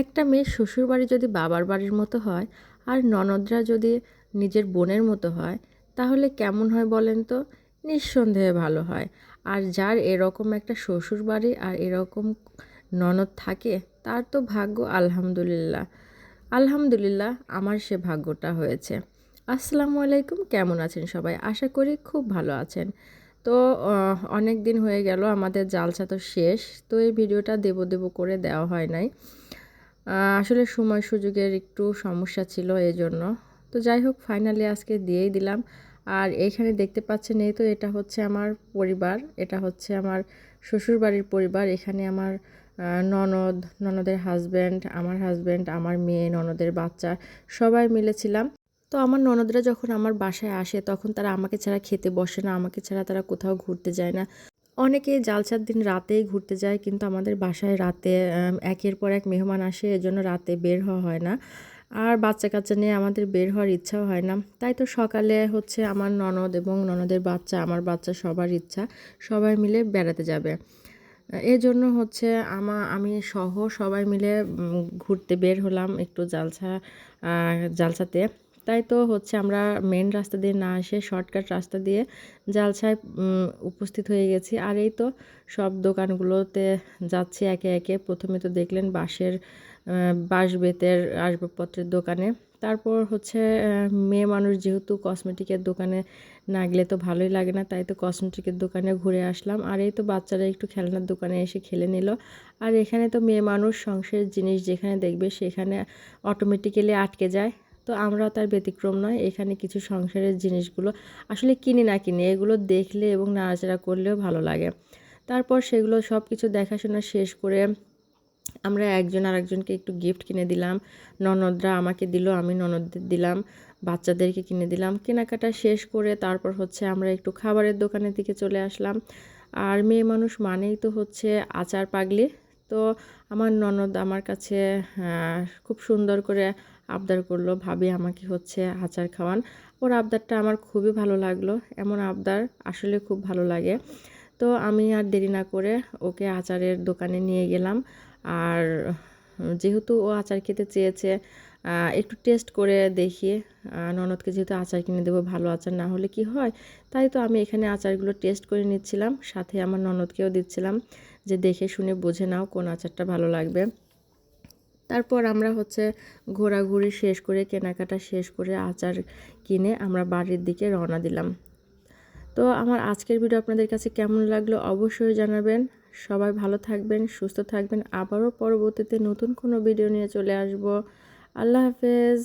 একটা মেয়ের শ্বশুরবাড়ি যদি বাবার বাড়ির মতো হয় আর ননদরা যদি নিজের বোনের মতো হয়, তাহলে কেমন হয় বলেন তো? নিঃসন্দেহে ভালো হয়। আর যার এরকম একটা শ্বশুর বাড়ি আর এরকম ননদ থাকে, তার তো ভাগ্য আলহামদুলিল্লাহ। আলহামদুলিল্লাহ আমার সে ভাগ্যটা হয়েছে। আসসালামু আলাইকুম, কেমন আছেন সবাই? আশা করি খুব ভালো আছেন। তো অনেক দিন হয়ে গেল, আমাদের জালসা তো শেষ, তো এই ভিডিওটা দেব দেব করে দেওয়া হয় নাই। আসলে সময় সুযোগের একটু সমস্যা ছিল এই জন্য তো যাই হোক ফাইনালি আজকে দিয়েই দিলাম। আর এইখানে দেখতে পাচ্ছেন, এই তো এটা হচ্ছে আমার পরিবার, এটা হচ্ছে আমার শ্বশুরবাড়ির পরিবার। এখানে আমার ননদ, ননদের হাজব্যান্ড আমার হাজব্যান্ড আমার মেয়ে, ননদের বাচ্চা, সবাই মিলেছিলাম। তো আমার ননদরা যখন আমার বাসায় আসে, তখন তারা আমাকে ছাড়া খেতে বসে না, আমাকে ছাড়া তারা কোথাও ঘুরতে যায় না। অনেকে জালসার দিন রাতেই ঘুরতে যায়, কিন্তু আমাদের বাসায় রাতে একের পর এক মেহমান আসে, এজন্য রাতে বের হওয়া হয় না। আর বাচ্চা কাচ্চা নিয়ে আমাদের বের হওয়ার ইচ্ছাও হয় না। তাই তো সকালে হচ্ছে আমার ননদ এবং ননদের বাচ্চা, আমার বাচ্চা সবার ইচ্ছা, সবাই মিলে বেড়াতে যাবে। এই জন্য হচ্ছে আমা, আমি সহ সবাই মিলে ঘুরতে বের হলাম একটু জালসা জালসাতে। তাই তো হচ্ছে আমরা মেন রাস্তা দিয়ে না এসে শর্টকাট রাস্তা দিয়ে জালসায় উপস্থিত হয়ে গেছি। আর এই তো সব দোকানগুলোতে যাচ্ছি একে একে। প্রথমে তো দেখলেন বাঁশের বাঁশ বেতের আসবাবপত্রের দোকানে। তারপর হচ্ছে মেয়ে মানুষ যেহেতু কসমেটিকের দোকানে না গেলে তো ভালোই লাগে না, তাই তো কসমেটিকের দোকানে ঘুরে আসলাম। আর এই তো বাচ্চারা একটু খেলনার দোকানে এসে খেলে নিল। আর এখানে তো মেয়ে মানুষ সংসারের জিনিস যেখানে দেখবে সেখানে অটোমেটিক্যালি আটকে যায়। তো আমরাও তার ব্যতিক্রম নয়, এখানে কিছু সংসারের জিনিসগুলো আসলে কিনি না কিনি, এগুলো দেখলে এবং নাড়াচাড়া করলেও ভালো লাগে। তারপর সেগুলো সব কিছু দেখাশোনা শেষ করে আমরা একজন আরেকজনকে একটু গিফট কিনে দিলাম। ননদরা আমাকে দিল, আমি ননদদের দিলাম, বাচ্চাদেরকে কিনে দিলাম। কেনাকাটা শেষ করে তারপর হচ্ছে আমরা একটু খাবারের দোকানের দিকে চলে আসলাম। আর মেয়ে মানুষ মানেই তো হচ্ছে আচার পাগলি। তো আমার ননদ আমার কাছে খুব সুন্দর করে আবদার করল, ভাবি আমাকে হচ্ছে আচার খাওয়ান। ওর আবদারটা আমার খুবই ভালো লাগল। এমন আবদার আসলে খুব ভালো লাগে। তো আমি আর দেরি না করে ওকে আচারের দোকানে নিয়ে গেলাম। আর যেহেতু ও আচার খেতে চেয়েছে একটু টেস্ট করে দেখি। ননদকে যেহেতু আচার কিনে দেবো, ভালো আচার না হলে কি হয়? তাই তো আমি এখানে আচারগুলো টেস্ট করে নিচ্ছিলাম। সাথে আমার ননদকেও দিচ্ছিলাম যে দেখে শুনে বুঝে নাও কোন আচারটা ভালো লাগবে। তারপর আমরা হচ্ছে ঘোরাঘুরি শেষ করে, কেনাকাটা শেষ করে আচার কিনে আমরা বাড়ির দিকে রওনা দিলাম। তো আমার আজকের ভিডিও আপনাদের কাছে কেমন লাগল অবশ্যই জানাবেন। সবাই ভালো থাকবেন, সুস্থ থাকবেন। আবারও পরবর্তীতে নতুন কোনো ভিডিও নিয়ে চলে আসব। আল্লাহ হাফেজ।